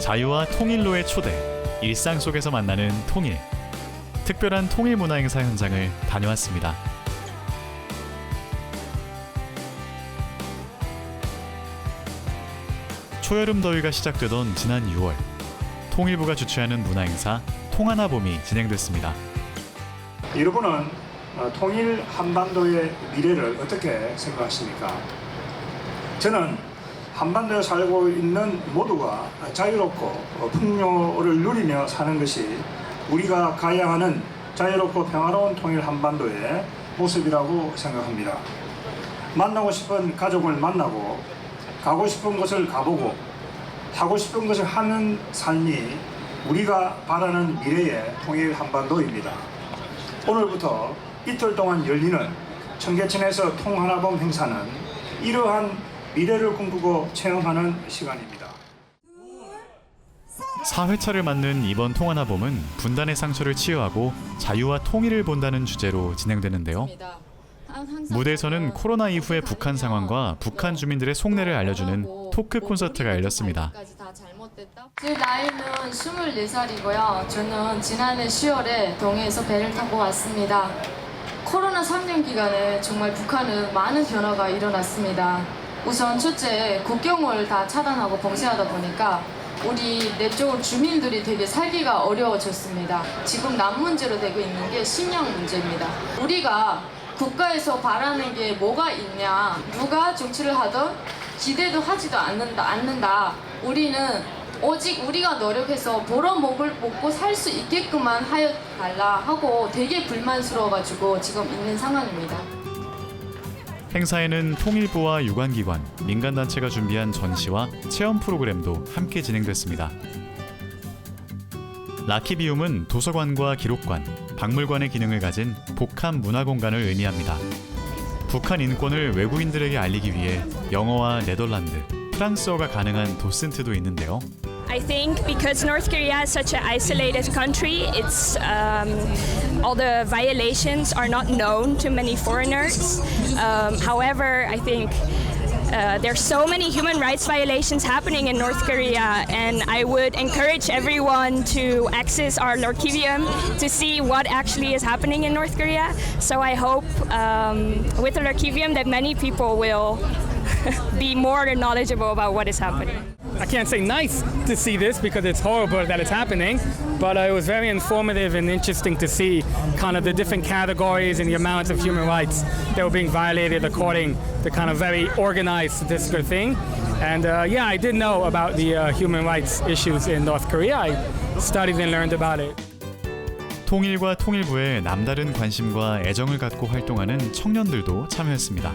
자유와 통일로의 초대, 일상 속에서 만나는 통일. 특별한 통일 문화 행사 현장을 다녀왔습니다. 초여름 더위가 시작되던 지난 6월, 통일부가 주최하는 문화 행사 통하나봄이 진행됐습니다. 여러분은 어, 통일 한반도의 미래를 어떻게 생각하십니까? 저는 한반도에 살고 있는 모두가 자유롭고 어, 풍요를 누리며 사는 것이 우리가 가야 하는 자유롭고 평화로운 통일 한반도의 모습이라고 생각합니다. 만나고 싶은 가족을 만나고 가고 싶은 곳을 가보고 하고 싶은 것을 하는 삶이 우리가 바라는 미래의 통일 한반도입니다. 오늘부터 이틀 동안 열리는 청계천에서 통하나봄 행사는 이러한 미래를 꿈꾸고 체험하는 시간입니다. 4회차를 맞는 이번 통하나봄은 분단의 상처를 치유하고 자유와 통일을 본다는 주제로 진행되는데요. 무대에서는 코로나 이후의 북한 상황과 북한 주민들의 속내를 알려주는 토크 콘서트가 열렸습니다. 제 나이는 24살이고요. 저는 지난해 10월에 동해에서 배를 타고 왔습니다. 코로나 3년 기간에 정말 북한은 많은 변화가 일어났습니다. 우선 첫째, 국경을 다 차단하고 봉쇄하다 보니까 우리 내쪽 주민들이 되게 살기가 어려워졌습니다. 지금 남 문제로 되고 있는 게 식량 문제입니다. 우리가 국가에서 바라는 게 뭐가 있냐, 누가 정치를 하든 기대도 하지도 않는다, 않는다. 우리는 오직 우리가 노력해서 벌어 먹을 먹고 살 수 있게끔만 하여 달라 하고 되게 불만스러워가지고 지금 있는 상황입니다. 행사에는 통일부와 유관기관, 민간단체가 준비한 전시와 체험 프로그램도 함께 진행됐습니다. 라키비움은 도서관과 기록관, 박물관의 기능을 가진 복합 문화 공간을 의미합니다. 북한 인권을 외국인들에게 알리기 위해 영어와 네덜란드, 프랑스어가 가능한 도슨트도 있는데요. I think because North Korea is such an isolated country, it's um, all the violations are not known to many foreigners. Um, however, I think uh, there's so many human rights violations happening in North Korea, and I would encourage everyone to access our Lorkivium to see what actually is happening in North Korea. So I hope um, with the Lorkivium that many people will be more knowledgeable about what is happening. I can't say nice to see this because it's horrible that it's happening, but uh, it was very informative and interesting to see kind of the different categories and the amounts of human rights that were being violated according to kind of very organized statistical thing. And uh, yeah, I did know about the uh, human rights issues in North Korea. I studied and learned about it. 통일과 통일부에 남다른 관심과 애정을 갖고 활동하는 청년들도 참여했습니다.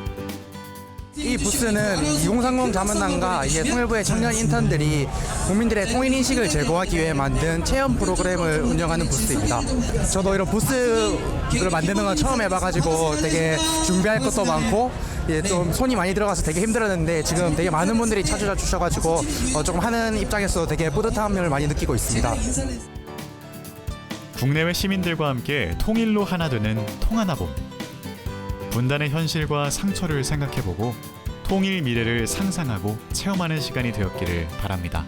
이 부스는 2030 자문단과 이제 통일부의 청년 인턴들이 국민들의 통일 인식을 제고하기 위해 만든 체험 프로그램을 운영하는 부스입니다. 저도 이런 부스를 만드는 건 처음 해봐가지고 되게 준비할 것도 많고 예, 좀 손이 많이 들어가서 되게 힘들었는데 지금 되게 많은 분들이 찾아와 주셔가지고 어, 조금 하는 입장에서 되게 뿌듯함을 많이 느끼고 있습니다. 국내외 시민들과 함께 통일로 하나 되는 통하나봄. 분단의 현실과 상처를 생각해보고 통일 미래를 상상하고 체험하는 시간이 되었기를 바랍니다.